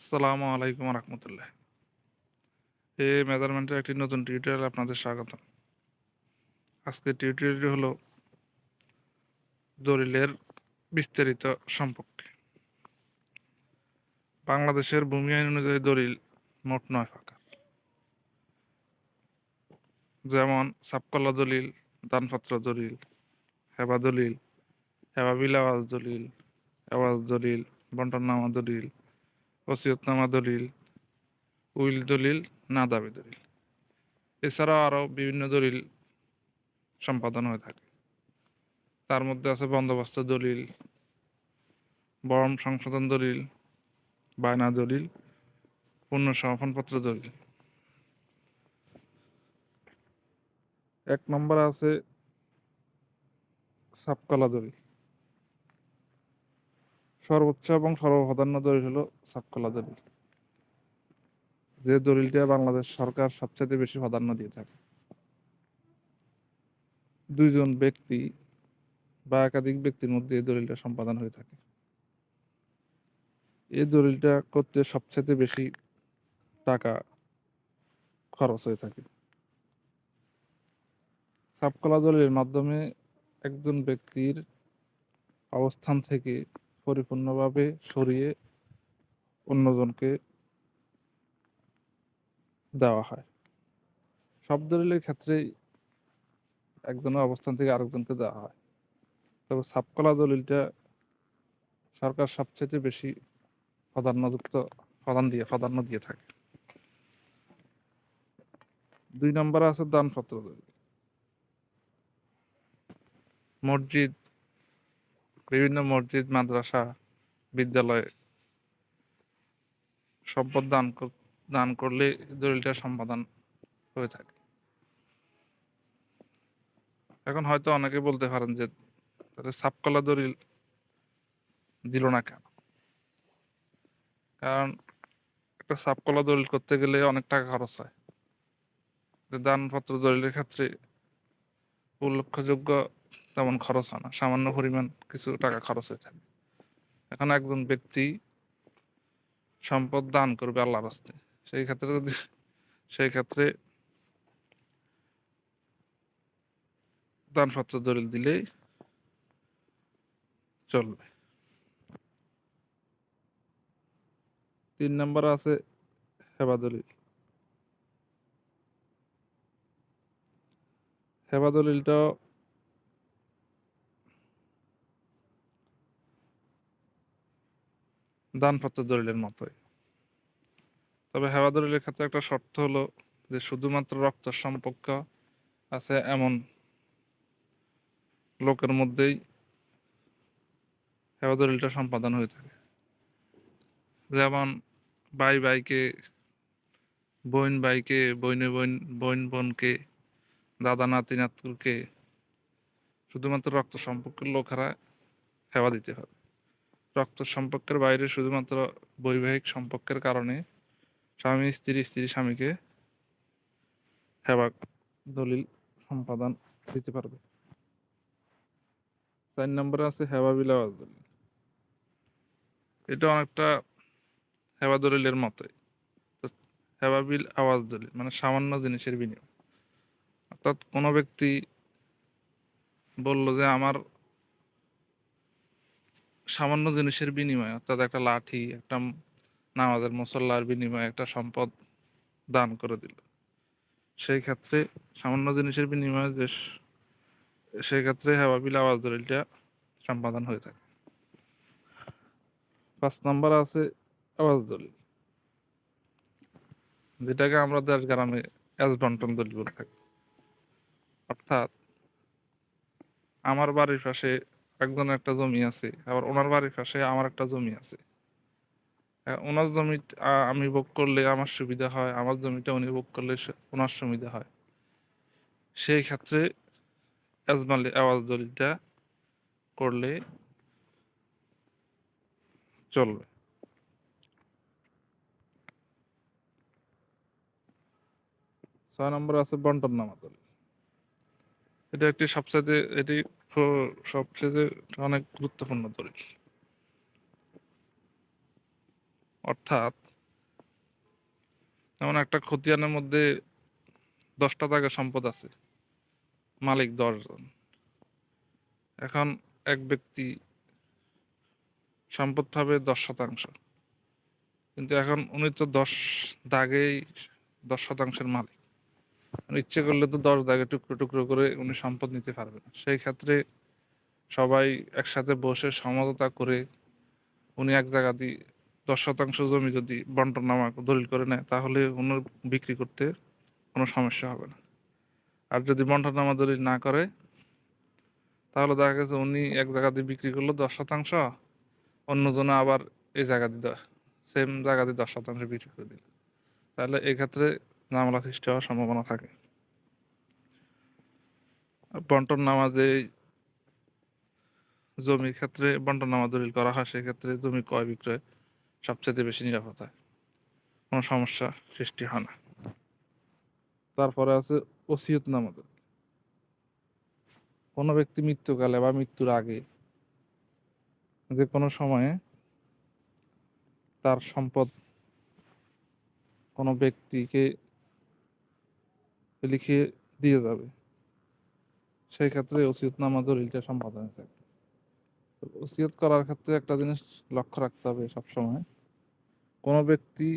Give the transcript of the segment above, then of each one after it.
আসসালামু আলাইকুম রহমতুল্লাহ। এই মেজারমেন্টের একটি নতুন টিউটোরিয়াল আপনাদের স্বাগত আজকে টিউটোরিয়ালটি হলো দলিলের বিস্তারিত সম্পর্কে। বাংলাদেশের ভূমি আইন অনুযায়ী দলিল মোট নয় প্রকার যেমন সাবকলা দলিল, দানপত্র দলিল, হেবা দলিল, হেবা বিল আওয়াজ দলিল আওয়াজ দলিল, বন্টননামা দলিল ওসিয়তনামা দলিল, উইল দলিল, না দাবি দলিল। এছাড়াও আরও বিভিন্ন দলিল সম্পাদন হয়ে থাকে। তার মধ্যে আছে বন্দোবস্ত দলিল, বরম সংশোধন দলিল, বায়না দলিল পূর্ণ সমাপনপত্র দলিল। এক নম্বর আছে সাবকলা দলিল। সর্বোচ্চ এবং সর্বপ্রাধান্য দলিল হলো সাবকলা দলিল। যে দলিলটা বাংলাদেশ সরকার সবচেয়ে বেশি প্রাধান্য দিয়ে থাকে। দুইজন ব্যক্তি বা একাধিক ব্যক্তির মধ্যে এই দলিলটা সম্পাদন হয়ে থাকে। এই দলিলটা করতে সবচেয়ে বেশি টাকা খরচ হয়ে থাকে। সাবকলা দলিলের মাধ্যমে একজন ব্যক্তির অবস্থান থেকে পরিপূর্ণভাবে সরিয়ে অন্যজনকে দেওয়া হয়। সব দলিলের ক্ষেত্রেই একজনের অবস্থান থেকে আরেকজনকে দেওয়া হয়। তবে সাবকলা দলিলটা সরকার সবচেয়ে বেশি প্রাধান্যযুক্ত প্রাধান দিয়ে, প্রাধান্য দিয়ে থাকে। দুই নম্বরে আছে দানপত্র দলিল। মসজিদ বিভিন্ন মসজিদ, মাদ্রাসা, বিদ্যালয়ে সম্পদ দান দান করলে দলিলটা সম্পাদন হয়ে থাকে। এখন হয়তো অনেকে বলতে পারেন যে সাবকলা দলিল দিল না কেন? কারণ একটা সাবকলা দলিল করতে গেলে অনেক টাকা খরচ হয়। দানপত্র দলিলের ক্ষেত্রে উল্লেখযোগ্য তেমন খরচ হয় না। সামান্য পরিমাণ কিছু টাকা খরচ হয়ে থাকে এখন একজন ব্যক্তি সম্পদ দান করবে আল্লাহর রাস্তে সেই ক্ষেত্রে যদি, সেই ক্ষেত্রে দানপত্র দলিল দিলেই চলবে। তিন নম্বর আছে হেবা দলিল। হেবা দলিলটাও দানপত্র দলিলের মতোই। তবে হেবা দলিলের ক্ষেত্রে একটা শর্ত হলো যে শুধুমাত্র রক্ত সম্পর্ক আছে এমন লোকের মধ্যেই হেবা দলিলটা সম্পাদন হয়ে থাকে। যেমন ভাই ভাইকে, বোন ভাইকে বইনে বোন বোন বোনকে, দাদা নাতি নাতুরকে শুধুমাত্র রক্ত সম্পর্কের লোকেরা হেবা দিতে হবে। রক্ত সম্পর্কের বাইরে শুধুমাত্র বৈবাহিক সম্পর্কের কারণে স্বামী, স্ত্রী স্ত্রী স্বামীকে হেবা দলিল সম্পাদন দিতে পারবে। চার নম্বরে আছে হেবা বিল আওয়াজ দলিল। এটা অনেকটা হেবা দলিলের মতোই। হেবা বিল আওয়াজ দলিল মানে সামান্য জিনিসের বিনিময়। অর্থাৎ কোনো ব্যক্তি বলল যে, আমার সামান্য জিনিসের বিনিময়ে, অর্থাৎ একটা লাঠি, একটা নামাজের মুসল্লার বিনিময়ে একটা সম্পদ দান করে দিল। সেই ক্ষেত্রে সামান্য জিনিসের বিনিময়ে যে সেই ক্ষেত্রে হেওয়াবিল আওয়াজ দলিলটা সম্পাদন হয়ে থাকে। পাঁচ নম্বর আছে আওয়াজ দলিল। যেটাকে আমরা দেশ গ্রামে এস বন্টন দলিল বলে থাকি। অর্থাৎ আমার বাড়ির পাশে একজনের একটা জমি আছে, আবার ওনার বাড়ির পাশে আমার একটা জমি আছে। ওনার জমি আমি ভোগ করলে আমার সুবিধা হয়, আমার জমিটা উনি ভোগ করলে ওনার সুবিধা হয়। সেই ক্ষেত্রে এজমালি আওয়াজ দলিলটা করলে চলবে। ছয় নম্বর আছে বন্টন নামা দলিল। এটা একটি সবচেয়ে এটি খুব- সবচেয়ে অনেক গুরুত্বপূর্ণ দলিল। অর্থাৎ যেমন একটা খতিয়ানের মধ্যে দশটা জায়গা সম্পদ আছে, মালিক দশজন। এখন এক ব্যক্তি সম্পদ পাবে দশ শতাংশ। কিন্তু এখন উনি তো দশ দাগেই দশ শতাংশের মালিক। ইচ্ছে করলে তো দশ দাগে টুকরো টুকরো করে উনি সম্পদ নিতে পারবেন সেই ক্ষেত্রে সবাই একসাথে বসে সমঝোতা করে উনি এক জায়গা দিয়ে দশ শতাংশ জমি যদি বন্টন নামা দলিল করে নেয়, তাহলে ওনার বিক্রি করতে কোনো সমস্যা হবে না। আর যদি বন্টন নামা দলিল না করে, তাহলে দেখা গেছে উনি এক জায়গা দিয়ে বিক্রি করল দশ শতাংশ অন্যজনে আবার এই জায়গা দিয়ে সেম জায়গা দিয়ে দশ শতাংশ বিক্রি করে দিল। তাহলে এক্ষেত্রে ঝামেলা সৃষ্টি হওয়ার সম্ভাবনা থাকে। বন্টন নামাজে জমির ক্ষেত্রে বন্টন নামা দলিল করা হয়, সেক্ষেত্রে জমি ক্রয় বিক্রয় সবচেয়ে বেশি নিরাপদ হয় কোনো সমস্যা সৃষ্টি হয় না। তারপরে আছে ওসিয়ত নামা দলিল কোনো ব্যক্তি মৃত্যুকালে বা মৃত্যুর আগে যে কোনো সময়ে তার সম্পদ কোনো ব্যক্তিকে লিখে দিয়ে যাবে। সেই ক্ষেত্রে ওসিয়তনামা দলিলটা সম্পাদনে থাকে। তো ওসিয়ত করার ক্ষেত্রে একটা জিনিস লক্ষ্য রাখতে হবে সবসময়। কোনো ব্যক্তি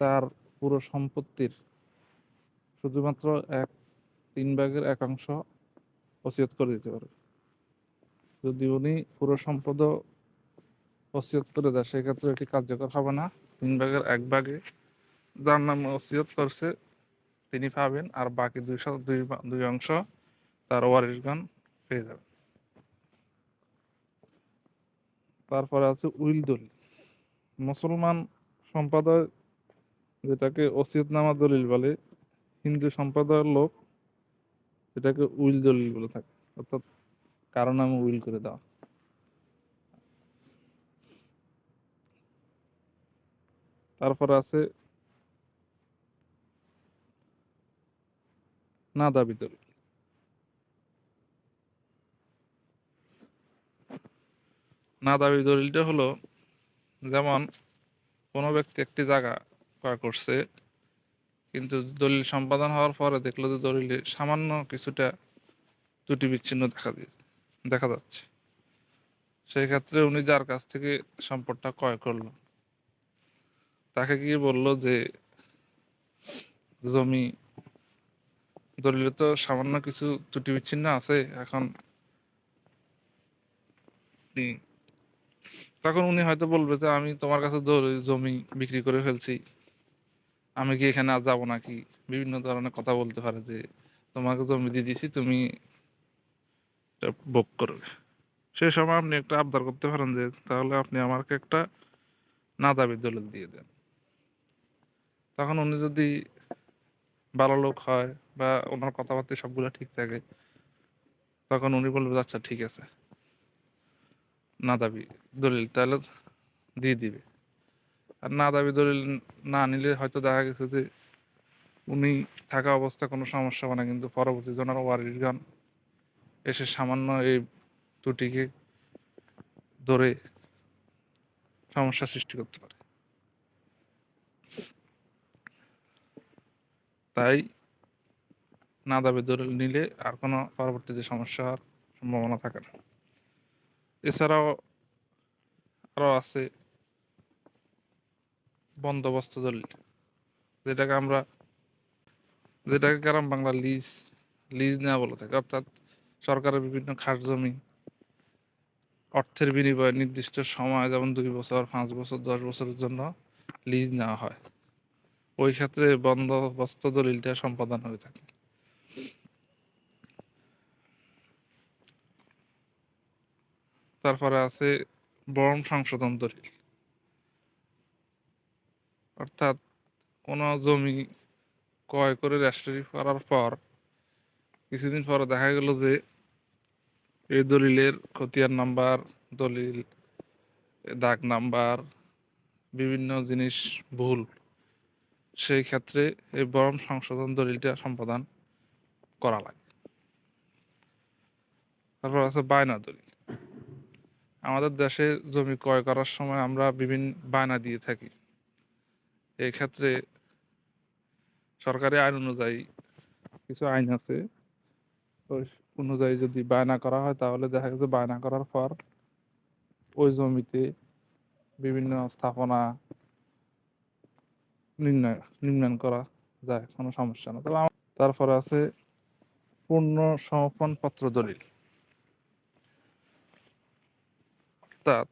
তার পুরো সম্পত্তির শুধুমাত্র এক, তিন ভাগের একাংশ ওসিয়ত করে দিতে পারে। যদি উনি পুরো সম্পদ ওসিয়ত করে দেয় সেক্ষেত্রে এটি কার্যকর হবে না। তিন ভাগের এক ভাগে যার নামে ওসিয়ত করছে তিনি পাবেন আর বাকি দুইশো দুই দুই অংশ তার ওয়ারিশগণ পেয়ে যাবে তারপরে আছে উইল দলিল। মুসলমান সম্প্রদায় যেটাকে ওসিয়তনামা দলিল বলে, হিন্দু সম্প্রদায়ের লোক এটাকে উইল দলিল বলে থাকে। অর্থাৎ কারও নামে উইল করে দেওয়া। তারপরে আছে না দাবি দলিল না দাবি দলিলটা হলো, যেমন কোনো ব্যক্তি একটি জায়গা ক্রয় করছে, কিন্তু দলিল সম্পাদন হওয়ার পরে দেখল যে দলিলে সামান্য কিছুটা ত্রুটি বিচ্ছিন্ন দেখা দিয়েছে দেখা যাচ্ছে। সেই ক্ষেত্রে উনি যার কাছ থেকে সম্পদটা ক্রয় করল, তাকে গিয়ে বলল যে জমি দলিলে তো সামান্য কিছু ত্রুটি বিচ্ছিন্ন আছে, এখন তখন উনি হয়তো বলবে যে, আমি তোমার কাছে জমি বিক্রি করে ফেলছি। আমি কি এখানে আর যাব নাকি? বিভিন্ন ধরনের কথা বলতে পারে যে, তোমাকে জমি দিয়ে দিছি তুমি ভোগ করবে সে সময় আপনি একটা আবদার করতে পারেন যে, তাহলে আপনি আমাকে একটা না দাবির দলিল দিয়ে দেন। তখন উনি যদি ভালো লোক হয় বা ওনার কথাবার্তা সবগুলো ঠিক থাকে, তখন উনি বলবে আচ্ছা ঠিক আছে। না দাবি, দলিল তাহলে দিয়ে দিবে। আর না দাবি, দলিল না নিলে হয়তো দেখা গেছে যে উনি থাকা অবস্থা কোনো সমস্যা হবে না, কিন্তু পরবর্তী জনের ওয়ারিশগান এসে সামান্য এই ত্রুটিকে ধরে সমস্যা সৃষ্টি করতে পারে। তাই না দাবি দলিল নিলে আর কোনো পরবর্তীতে সমস্যা হওয়ার সম্ভাবনা থাকে না। এছাড়াও আরও আছে বন্দোবস্ত দলিল। যেটাকে আমরা, যেটাকে গ্রাম বাংলা লিজ লিজ নেওয়া বলে থাকে। অর্থাৎ সরকারের বিভিন্ন খাস জমি, অর্থের বিনিময়ে নির্দিষ্ট সময়, যেমন দুই বছর, পাঁচ বছর, দশ বছরের জন্য লিজ নেওয়া হয়। ওই ক্ষেত্রে বন্দোবস্ত দলিলটা সম্পাদন হয়ে থাকে। তারপরে আছে বরণ সংশোধন দলিল। অর্থাৎ কোনো জমি ক্রয় করে রেজিস্ট্রি করার পর কিছুদিন পরে দেখা গেল যে এই দলিলের খতিয়ান নাম্বার, দলিল, দাগ নাম্বার, বিভিন্ন জিনিস ভুল। সেই ক্ষেত্রে এই বরণ সংশোধন দলিলটা সম্পাদন করা লাগে। তারপর আছে বায়না দলিল। আমাদের দেশে জমি ক্রয় করার সময় আমরা বিভিন্ন বায়না দিয়ে থাকি। এই ক্ষেত্রে সরকারি আইন অনুযায়ী কিছু আইন আছে। ওই অনুযায়ী যদি বায়না করা হয়, তাহলে দেখা গেছে বায়না করার পর ওই জমিতে বিভিন্ন স্থাপনা নির্ণয় নির্মাণ করা যায়, কোনো সমস্যা না তবে তারপরে আছে পূর্ণ সমর্পণ পত্র দলিল। অর্থাৎ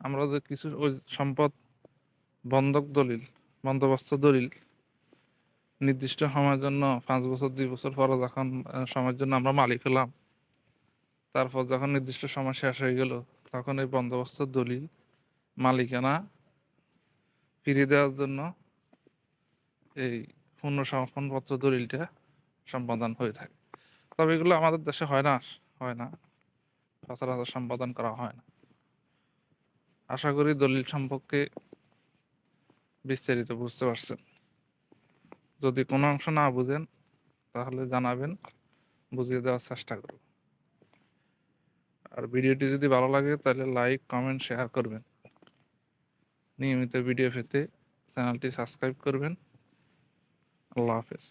আমরা যে কিছু ওই সম্পদ বন্ধক দলিল, বন্দোবস্ত দলিল নির্দিষ্ট সময়ের জন্য, পাঁচ বছর, দুই বছর পরে যখন সময়ের জন্য আমরা মালিক হলাম তারপর যখন নির্দিষ্ট সময় শেষ হয়ে গেল, তখন এই বন্দোবস্ত দলিল মালিকানা ফিরিয়ে দেওয়ার জন্য এই পূর্ণ সমর্পণপত্র দলিলটা সম্পাদন হয়ে থাকে। তবে এগুলো আমাদের দেশে হয় না হয় না। সচরাচর সম্পাদন করা হয় না। আশা করি দলিল সম্পর্কে বিস্তারিত বুঝতে পারছেন। যদি কোনো অংশ না বুঝেন, তাহলে জানাবেন, বুঝিয়ে দেওয়ার চেষ্টা করব। আর ভিডিওটি যদি ভালো লাগে, তাহলে লাইক, কমেন্ট, শেয়ার করবেন। নিয়মিত ভিডিও পেতে চ্যানেলটি সাবস্ক্রাইব করবেন। আল্লাহ হাফেজ